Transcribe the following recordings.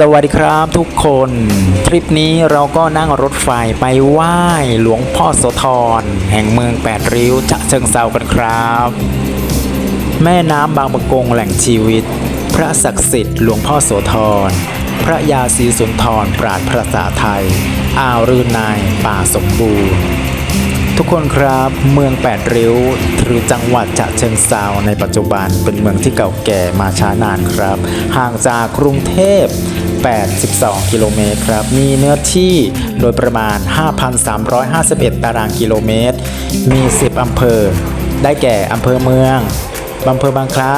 สวัสดีครับทุกคน ทริปนี้เราก็นั่งรถไฟไปไหว้หลวงพ่อโสธรแห่งเมืองแปดริ้วฉะเชิงเซากันครับ แม่น้ำบางปะกงแหล่งชีวิต พระศักดิ์สิทธิ์หลวงพ่อโสธร พระยาศรีสุนทรปราดภาษาไทย อ่าวรืนนายป่าสมบูรณ์ ทุกคนครับเมืองแปดริ้วหรือจังหวัดฉะเชิงเซาในปัจจุบันเป็นเมืองที่เก่าแก่มาช้านานครับ ห่างจากกรุงเทพ 82 กิโลเมตรครับ มีเนื้อที่โดยประมาณ 5,351 ตารางกิโลเมตร มี 10 อำเภอ ได้แก่อำเภอเมืองอำเภอบางคล้า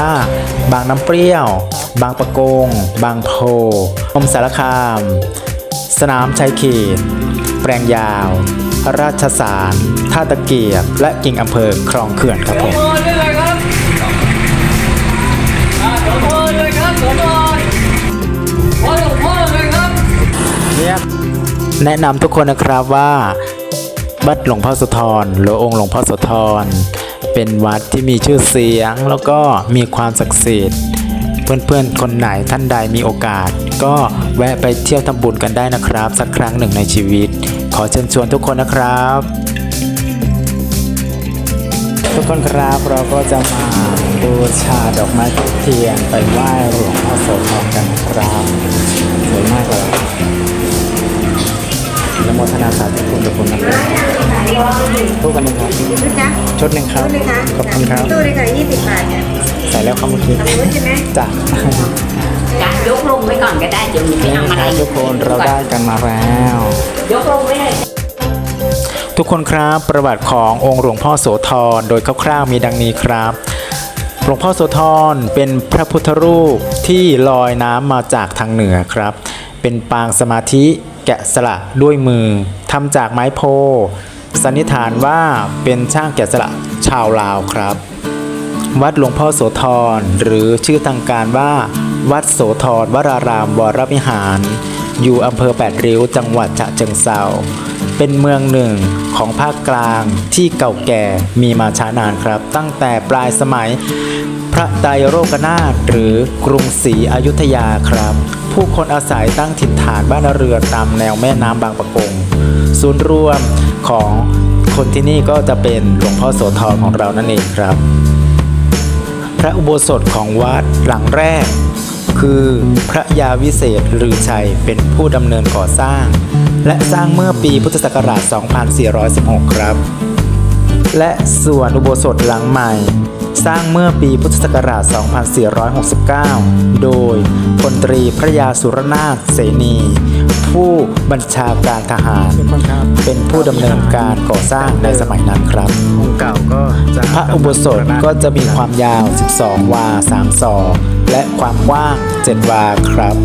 บางน้ำเปรี้ยว บางปะกง บางโพอมสารคาม สนามชัยเขต แปลงยาว ราชสาร ท่าตะเกียบ และกิ่งอำเภอคลองเขื่อนครับผมโอนด้วยครับอ่าสมโอนเลยครับสมโอน แนะนำทุกคนนะครับว่าวัดหลวงพ่อโสธรหรือองค์หลวงพ่อโสธรเป็นวัดที่มีชื่อเสียง แล้วก็มีความศักดิ์สิทธิ์เพื่อนๆ คนไหนท่านใดมีโอกาส ก็แวะไปเที่ยวทำบุญกันได้นะครับ สักครั้งหนึ่งในชีวิต ขอเชิญชวนทุกคนนะครับ ทุกคนครับเราก็จะมาบูชาดอกไม้ทูบเทียนไปไหว้หลวงพ่อโสธรกันครับสวยมากเลย นโมทนาสาธุคุณทุกคนนะครับทุกกันหนึ่งครับนะจ๊ะชุดหนึ่งครับตู้เลยค่ะขอบคุณครับตู้เลยค่ะยี่สิบบาทเนี่ยใส่แล้วครับเมื่อกี้ทำรู้ใช่ไหมจ้ะจ้ะยกลงไว้ก่อนก็ได้เดี๋ยวหนูไปนี่เอาคมารับทุกคนเราได้กันมาแล้ว ยกลงไว้เลยทุกคนครับประวัติขององค์หลวงพ่อโสธรโดยคร่าวๆมีดังนี้ครับหลวงพ่อโสธรเป็นพระพุทธรูปที่ลอยน้ำมาจากทางเหนือครับ เป็นปางสมาธิ แกะสลักด้วยมือทำจากไม้โพสันนิษฐานว่าเป็นช่างแกะสลักชาวลาวครับ วัดหลวงพ่อโสธรหรือชื่อทางการว่า วัดโสธรวรารามวรวิหาร อยู่อำเภอแปดริ้วจังหวัดฉะเชิงเซาเป็นเมืองหนึ่งของภาคกลางที่เก่าแก่มีมาช้านานครับ ตั้งแต่ปลายสมัย พระไตรโรกนาถหรือกรุงศรีอยุธยาครับ ผู้คนอาศัยตั้งถิ่นฐานบ้านเรือนตามแนวแม่น้ำบางปะกง ศูนย์รวมของคนที่นี่ก็จะเป็นหลวงพ่อโสธรของเรานั่นเองครับ พระอุโบสถของวัดหลังแรก คือพระยาวิเศษลือชัยเป็นผู้ดำเนินก่อสร้าง และสร้างเมื่อปีพุทธศักราช 2416 ครับ และส่วนอุโบสถหลังใหม่ สร้างเมื่อปีพุทธศักราช 2469 โดยพลตรีพระยาสุรนาถเสนี ผู้บัญชาการทหาร เป็นผู้ดำเนินการก่อสร้างในสมัยนั้นครับองค์เก่าก็จะพระอุโบสถก็จะมีความยาว 12 วา 3 ศอก และความกว้าง 7 วาครับ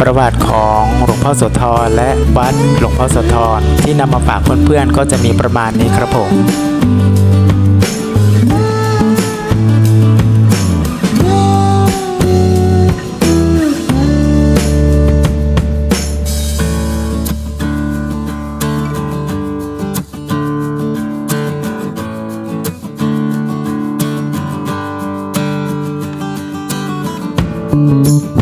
ประวัติของหลวงพ่อโสธรและวัดหลวงพ่อโสธรที่นำมาฝากเพื่อนๆก็จะมีประมาณนี้ครับผม ค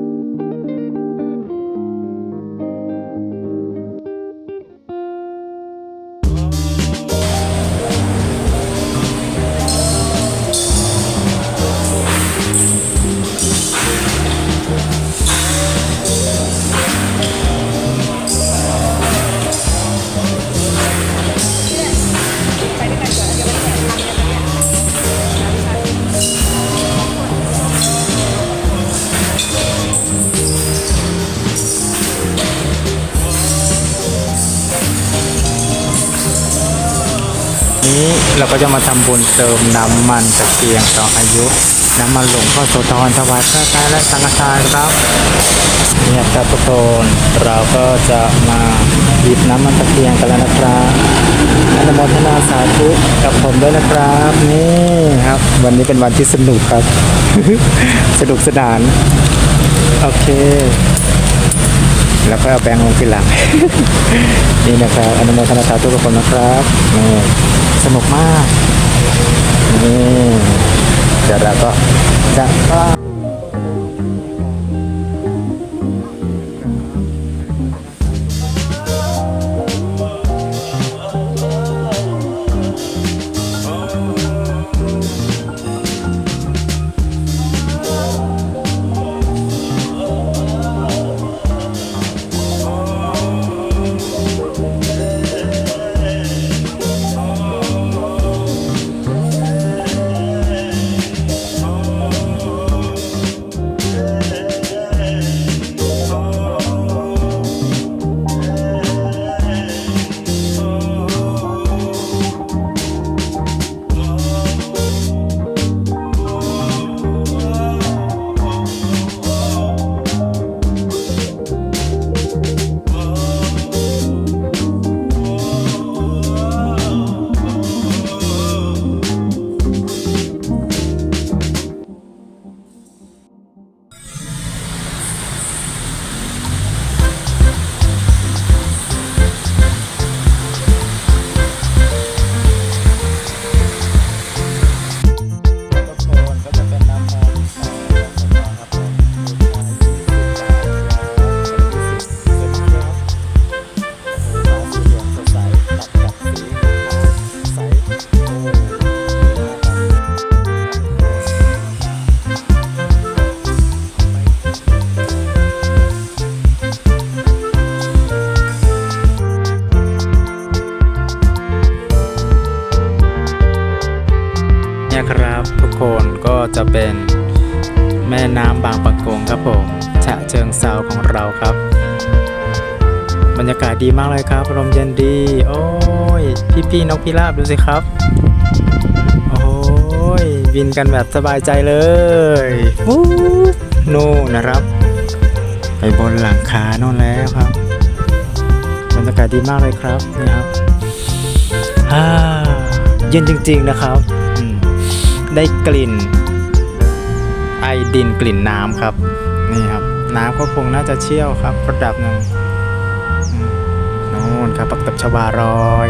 นี้เราก็จะมาทำบุญเติมน้ำมันตะเกียงต่ออายุ น้ำมันหลวงพ่อโสธรถวายพระกายและสังฆทานครับเนี่ยครับทุกคนเราก็จะมาหยิบน้ำมันตะเกียงกันแล้วนะครับอนุโมทนาสาธุกับผมด้วยนะครับนี่ครับ วันนี้เป็นวันที่สนุกครับ สนุกสนาน โอเคแล้วก็เอาแบงค์ลงทีหลัง นี่นะครับอนุโมทนาสาธุกับผมนะครับนี่ สนุกมากนี่เดี๋ยวเราก็จะ จะเป็นแม่น้ำบางปะกงครับผมฉะเชิงเซาของเราครับ บรรยากาศดีมากเลยครับลมเย็นดี โอ้ย พี่พี่นกพิราบดูสิครับ โอ้ยบินกันแบบสบายใจเลยวู้นู่นนะครับ ไปบนหลังคาโน่นแล้วครับ บรรยากาศดีมากเลยครับนี่ครับอ่าเย็นจริงๆนะครับ ได้กลิ่น ไอดินกลิ่นน้ำครับ นี่ครับ น้ำก็คงน่าจะเชี่ยวครับ ระดับหนึ่งนู่นครับปักตับชวารอย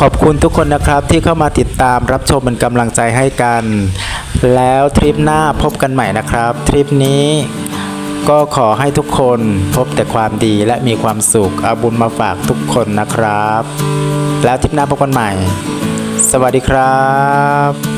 ขอบคุณทุกคนนะครับที่เข้ามาติดตามรับชมเป็นกำลังใจให้กัน แล้วทริปหน้าพบกันใหม่นะครับ ทริปนี้ก็ขอให้ทุกคนพบแต่ความดีและมีความสุขอาบุญมาฝากทุกคนนะครับ แล้วทริปหน้าพบกันใหม่ สวัสดีครับ